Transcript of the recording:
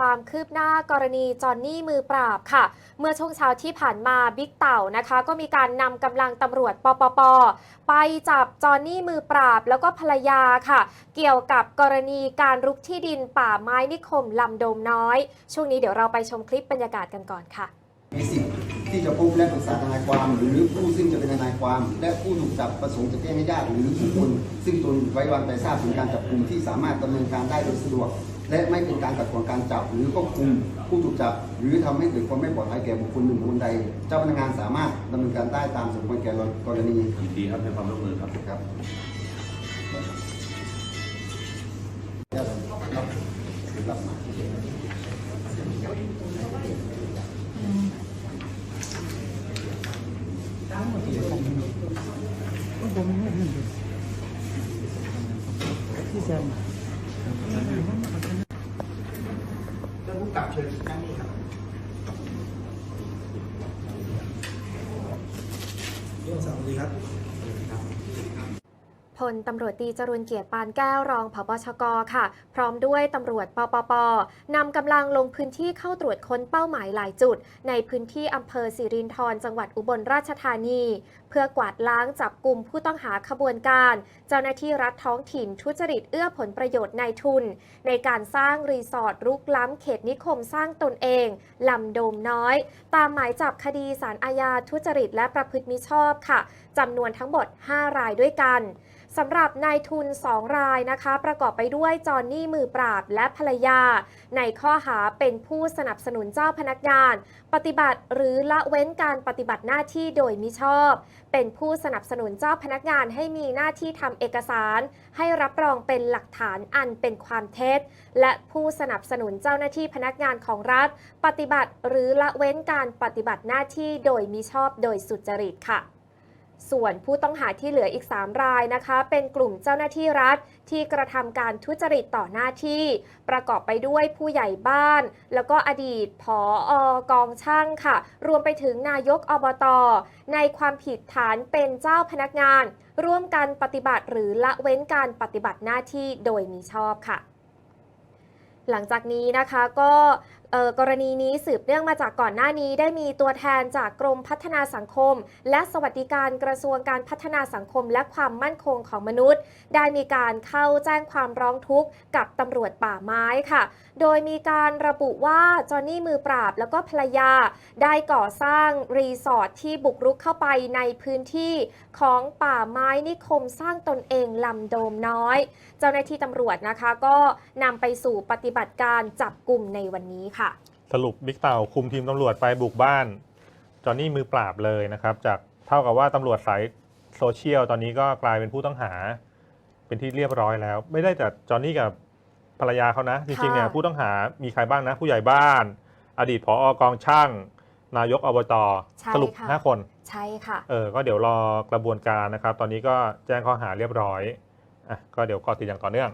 ความคืบหน้ากรณีจอนนี่มือปราบค่ะ เมื่อช่วงเช้าที่ผ่านมาบิ๊กเต่านะคะ ก็มีการนำกำลังตำรวจปปป ไปจับจอนนี่มือปราบแล้วก็ภรรยาค่ะ เกี่ยวกับกรณีการรุกที่ดินป่าไม้นิคมลำโดมน้อย ช่วงนี้เดี๋ยวเราไปชมคลิปบรรยากาศกันก่อนค่ะ ทธิ์ที่จะพบและปรึกษาทนายความ หรือผู้ซึ่งจะเป็นทนายความ และผู้ถูกจับประสงค์จะแจ้งให้ญาติหรือบุคคลซึ่งตนไว้วางใจทราบถึงการจับกลุ่มที่สามารถดำเนินการได้โดยสะดวก และไม่เป็นการขัดขวางการจับหรือควบคุมผู้ถูกจับ หรือทำให้เกิดความไม่ปลอดภัยแก่บุคคลหนึ่งบุคคลใด เจ้าพนักงานสามารถดำเนินการได้ตามสมควรแก่กรณียินดีครับให้ความร่วมมือครับครับรับ ที่แซมท่านผู้กับเชิญนั่งนี่ครับเรื่องสวัสดีครับ พลตำรวจตีจรุนเกียรติปานแก้วรองผบชกค่ะ พร้อมด้วยตำรวจปปปนำกำลังลงพื้นที่เข้าตรวจค้นเป้าหมายหลายจุด ในพื้นที่อำเภอสิรินธรจังหวัดอุบลราชธานี เพื่อกวาดล้างจับกลุ่มผู้ต้องหาขบวนการ เจ้าหน้าที่รัฐท้องถิ่นทุจริตเอื้อผลประโยชน์นายทุน ในการสร้างรีสอร์ทรุกล้ำเขตนิคมสร้างตนเองลำโดมน้อย ตามหมายจับคดีสารอาญาทุจริตและประพฤติมิชอบค่ะจำนวนทั้งหมด 5 รายด้วยกันสำหรับนายทุน 2 รายนะคะ ประกอบไปด้วยจอห์นนี่มือปราบและภรรยา ในข้อหาเป็นผู้สนับสนุนเจ้าพนักงาน ปฏิบัติหรือละเว้นการปฏิบัติหน้าที่โดยมิชอบ เป็นผู้สนับสนุนเจ้าพนักงานให้มีหน้าที่ทำเอกสาร ให้รับรองเป็นหลักฐานอันเป็นความเท็จ และผู้สนับสนุนเจ้าหน้าที่พนักงานของรัฐ ปฏิบัติหรือละเว้นการปฏิบัติหน้าที่โดยมิชอบโดยสุจริตค่ะ ส่วนผู้ต้องหาที่เหลืออีก 3 รายนะคะ เป็นกลุ่มเจ้าหน้าที่รัฐ ที่กระทำการทุจริตต่อหน้าที่ ประกอบไปด้วยผู้ใหญ่บ้าน แล้วก็อดีตผออกองช่างค่ะ รวมไปถึงนายกอบตในความผิดฐานเป็นเจ้าพนักงาน ร่วมกันปฏิบัติหรือละเว้นการปฏิบัติหน้าที่โดยมิชอบค่ะหลังจากนี้นะคะก็ เออกรณีนี้สืบเนื่องมาจากก่อนหน้านี้ได้มีตัวแทนจากกรมพัฒนาสังคม และสวัสดิการกระทรวงการพัฒนาสังคมและความมั่นคงของมนุษย์ ได้มีการเข้าแจ้งความร้องทุกข์กับตำรวจป่าไม้ค่ะ โดยมีการระบุว่าจอห์นนี่มือปราบแล้วก็ภรรยา ได้ก่อสร้างรีสอร์ทที่บุกรุกเข้าไปในพื้นที่ของป่าไม้นิคมสร้างตนเองลำโดมน้อย เจ้าหน้าที่ตำรวจนะคะก็นำไปสู่ปฏิบัติการจับกลุ่มในวันนี้ค่ะสรุปบิ๊กเต่าคุมทีมตำรวจไปบุกบ้าน จอห์นนี่มือปราบเลยนะครับจากเท่ากับว่าตำรวจสายโซเชียลตอนนี้ก็กลายเป็นผู้ต้องหา เป็นที่เรียบร้อยแล้ว ไม่ได้แต่จอห์นนี่กับภรรยาเขานะ จริงๆเนี่ยค่ะผู้ต้องหามีใครบ้างนะ ผู้ใหญ่บ้าน อดีตผออกองช่าง นายกอบตใช่สรุปค่ะ5คน ใช่ค่ะเออก็เดี๋ยวรอกระบวนการนะครับ ตอนนี้ก็แจ้งข้อหาเรียบร้อยอะก็เดี๋ยวก่อติดอย่างต่อเนื่อง